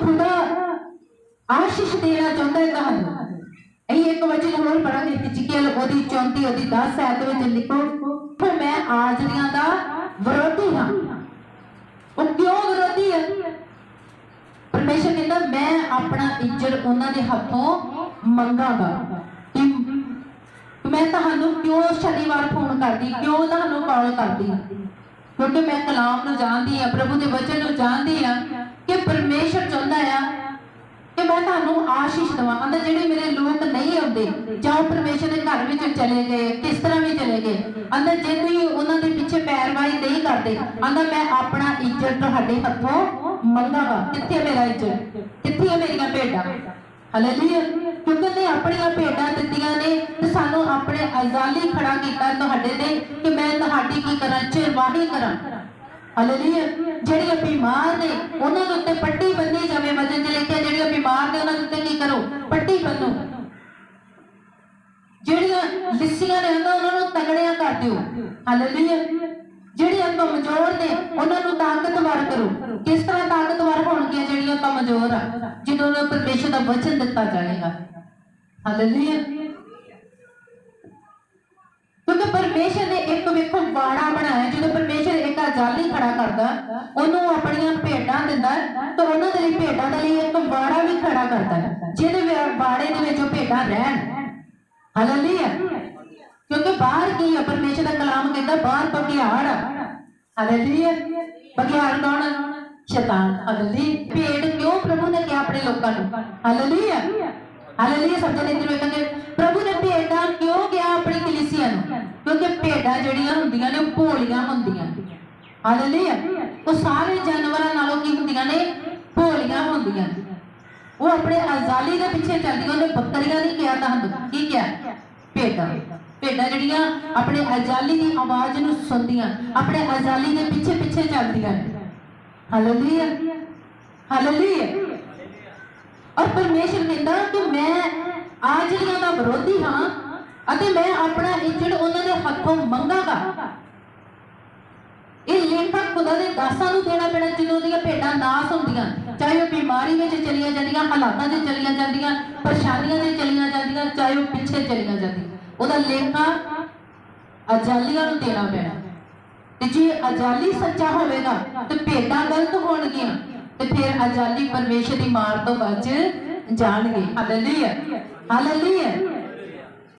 ਖੁਦਾ ਆਸ਼ੀਸ਼ ਦੇਣਾ ਚਾਹੁੰਦਾ ਹੈ ਤੁਹਾਨੂੰ ਇਹ ਇੱਕ ਵਚਨ ਹੋਰ ਪੜਾਂਗੇ ਹਿਜਕੀਅਲ ਉਹਦੀ 34 ਉਹਦੀ 10 ਐਤ ਵਿੱਚ ਲਿਖੋ ਫਿਰ ਮੈਂ ਆਜਰੀਆਂ ਦਾ ਵਿਰੋਧੀ ਹਾਂ ਉਹ ਕਿਉਂ ਵਿਰੋਧੀ ਹੈ ਪਰਮੇਸ਼ਰ ਕਹਿੰਦਾ ਮੈਂ ਆਪਣਾ ਇੱਜ਼ਤ ਉਹਨਾਂ ਦੇ ਹੱਥੋਂ ਮੰਗਾਗਾ ਮੈਂ ਤੁਹਾਨੂੰ ਕਿਉਂ ਸ਼ਨੀਵਾਰ ਫੋਨ ਕਰਦੀ ਕਿਉਂ ਤੁਹਾਨੂੰ ਕਾਲ ਕਰਦੀ ਕਿਉਂਕਿ ਮੈਂ ਕਲਾਮ ਨੂੰ ਜਾਣਦੀ ਆ ਪ੍ਰਭੂ ਦੇ ਵਚਨ ਨੂੰ ਜਾਣਦੀ ਆ ਪਰਮੇਸ਼ਰ ਚਾਹੁੰਦਾ ਆ ਕਿ ਮੈਂ ਤੁਹਾਨੂੰ ਆਸ਼ੀਸ਼ ਦਵਾਂ। ਅੰਦਰ ਜਿਹੜੇ ਮੇਰੇ ਲੋਕ ਨਹੀਂ ਆਉਂਦੇ ਜਾਂ ਉਹ ਪਰਮੇਸ਼ਰ ਦੇ ਘਰ ਵਿੱਚ ਚਲੇ ਗਏ, ਕਿਸ ਤਰ੍ਹਾਂ ਵੀ ਚਲੇ ਗਏ। ਅੰਦਰ ਜੇ ਤੁਸੀਂ ਉਹਨਾਂ ਦੇ ਪਿੱਛੇ ਪੈਰਵਾਈ ਨਹੀਂ ਕਰਦੇ, ਅੰਦਰ ਮੈਂ ਆਪਣਾ ਇੱਜ਼ਤ ਤੁਹਾਡੇ ਹੱਥੋਂ ਮੰਗਾਗਾ। ਕਿੱਥੇ ਮੇਰਾ ਇੱਜ਼ਤ? ਕਿੱਥੇ ਮੇਰੀਆਂ ਭੇਡਾਂ? ਹਾਲੇਲੂਇਆ ਕਿਉਂਕਿ ਨੇ ਆਪਣੀਆਂ ਭੇਡਾਂ ਦਿੱਤੀਆਂ ਨੇ ਤੇ ਸਾਨੂੰ ਆਪਣੇ ਅਜ਼ਾਲੀ ਖੜਾ ਕੀਤਾ ਤੁਹਾਡੇ ਤੇ ਕਿ ਮੈਂ ਤੁਹਾਡੀ ਕੀ ਕਰਾਂ, ਚਿਰਵਾਹੀ ਕਰਾਂ। ਹਾਲੇਲੂਇਆ ਜਿਹੜੀਆਂ ਬਿਮਾਰ ਨੇ, ਉਹਨਾਂ ਦੇ ਉੱਤੇ ਪੱਟੀ ਬੰਨੀ ਜਾਵੇ ਵਜਨ ਚ ਲਿਖਿਆ ਜਿਹੜੀਆਂ ਬਿਮਾਰ ਨੇ, ਉਹਨਾਂ ਦੇ ਉੱਤੇ ਕੀ ਕਰੋ? ਪੱਟੀ ਬੰਨੋ ਜਿਹੜੀਆਂ ਲਿੱਸੀਆਂ ਨੇ ਉਹਨਾਂ ਨੂੰ ਤਗੜਿਆਂ ਕਰ ਦਿਓ। ਹਾਲੇਲੂਇਆ ਜਿਹੜੀਆਂ ਕਮਜ਼ੋਰ ਨੇ, ਉਹਨਾਂ ਨੂੰ ਤਾਕਤਵਰ ਕਰੋ। ਕਿਸ ਤਰ੍ਹਾਂ ਤਾਕਤਵਰ ਹੋਣਗੀਆਂ ਜਿਹੜੀਆਂ ਕਮਜ਼ੋਰ ਆ? ਜਦੋਂ ਉਹਨਾਂ ਨੂੰ ਪਰਮੇਸ਼ਰ ਦਾ ਵਚਨ ਦਿੱਤਾ ਜਾਏਗਾ। ਹਾਲੇਲੂਇਆ ਕਿਉਂਕਿ ਪਰਮੇਸ਼ਰ ਨੇ ਇੱਕ ਵੇਖੋ ਬਾੜਾ ਬਣਾਇਆ। ਜਦੋਂ ਖੜਾ ਕਰਦਾ, ਉਹਨੂੰ ਆਪਣੀਆਂ ਭੇਡਾਂ ਦਿੰਦਾ, ਤਾਂ ਉਹਨਾਂ ਦੇ ਲਈ ਭੇਡਾਂ ਦੇ ਲਈ ਇੱਕ ਬਾੜਾ ਵੀ ਖੜਾ ਕਰਦਾ, ਜਿਹਦੇ ਬਾੜੇ ਦੇ ਵਿੱਚ ਉਹ ਭੇਡਾਂ ਰਹਿਣ। ਹਾਲੇਲੂਇਆ। ਕਿਉਂਕਿ ਬਾਹਰ ਕੀ ਹੈ ਪਰਮੇਸ਼ਰ ਦਾ ਕਲਾਮ ਕਹਿੰਦਾ, ਬਾਹਰ ਬਗਿਆੜ ਆ। ਬਗਿਆੜ ਕੌਣ ਸ਼ੈਤਾਨ। ਹਾਲੇਲੂਇਆ। ਭੇਡ ਕਿਉਂ ਪ੍ਰਭੂ ਨੇ ਕਿਹਾ ਆਪਣੇ ਲੋਕਾਂ ਨੂੰ? ਹਾਲੇਲੂਇਆ। ਹਾਲੇਲੂਇਆ ਸਭ ਜਣੇ ਇੱਧਰ ਵੇਖਾਂਗੇ ਪ੍ਰਭੂ ਨੇ ਭੇਡਾਂ ਕਿਉਂ ਕਿਹਾ ਆਪਣੀ ਕਲੀਸਿਆ ਨੂੰ? ਕਿਉਂਕਿ ਭੇਡਾਂ ਜਿਹੜੀਆਂ ਹੁੰਦੀਆਂ ਨੇ, ਉਹ ਭੋਲੀਆਂ ਹੁੰਦੀਆਂ। ਹਾਲੇਲੂਇਆ। ਉਹ ਸਾਰੇ ਜਾਨਵਰਾਂ ਨਾਲੋਂ ਕੀ ਹੁੰਦੀਆਂ ਨੇ? ਭੋਲੀਆਂ ਹੁੰਦੀਆਂ ਉਹ ਆਪਣੇ ਅਜ਼ਾਲੀ ਦੇ ਪਿੱਛੇ ਚੱਲਦੀਆਂ ਉਹਨੇ ਬੱਕਰੀਆਂ ਨਹੀਂ ਕਿਹਾ ਤੁਹਾਨੂੰ ਕੀ ਕਿਹਾ? ਭੇਡਾਂ। ਭੇਡਾਂ ਜਿਹੜੀਆਂ ਆਪਣੇ ਅਜ਼ਾਲੀ ਦੀ ਆਵਾਜ਼ ਨੂੰ ਸੁਣਦੀਆਂ, ਆਪਣੇ ਅਜ਼ਾਲੀ ਦੇ ਪਿੱਛੇ ਪਿੱਛੇ ਚੱਲਦੀਆਂ ਨੇ। ਹਾਲੇਲੂਇਆ। ਹਾਲੇਲੂਇਆ। ਔਰ ਪਰਮੇਸ਼ਰ ਕਹਿੰਦਾ ਕਿ ਮੈਂ ਆਜਰੀਆਂ ਦਾ ਵਿਰੋਧੀ ਹਾਂ, ਅਤੇ ਮੈਂ ਆਪਣਾ ਇੱਜ਼ਤ ਉਹਨਾਂ ਦੇ ਹੱਥੋਂ ਮੰਗਾਗਾ। ਖੁਦਾ ਦੇ ਦਾਸਾਂ ਨੂੰ ਦੇਣਾ ਪੈਣਾ ਜਦੋਂ ਉਹਦੀਆਂ ਭੇਡਾਂ ਨਾਸ ਹੁੰਦੀਆਂ। ਚਾਹੇ ਉਹ ਬਿਮਾਰੀ ਵਿੱਚ ਚਲੀਆਂ ਜਾਂਦੀਆਂ, ਹਾਲਾਤਾਂ 'ਚ ਚਲੀਆਂ ਜਾਂਦੀਆਂ, ਪਰੇਸ਼ਾਨੀਆਂ 'ਚ ਚਲੀਆਂ ਜਾਂਦੀਆਂ, ਚਾਹੇ ਉਹ ਪਿੱਛੇ ਚਲੀਆਂ ਜਾਂਦੀਆਂ। ਉਹਦਾ ਲੇਖਾ ਅਜਾਲੀਆਂ ਨੂੰ ਦੇਣਾ ਪੈਣਾ। ਤੇ ਜੇ ਅਜਾਲੀ ਸੱਚਾ ਹੋਵੇਗਾ, ਤੇ ਭੇਡਾਂ ਗਲਤ ਹੋਣਗੀਆਂ, ਤੇ ਫਿਰ ਅਜਾਲੀ ਪਰਮੇਸ਼ਰ ਦੀ ਮਾਰ ਤੋਂ ਬਚ ਜਾਣਗੇ। ਹਾਲੇਲੂਇਆ। ਹਾਲੇਲੂਇਆ।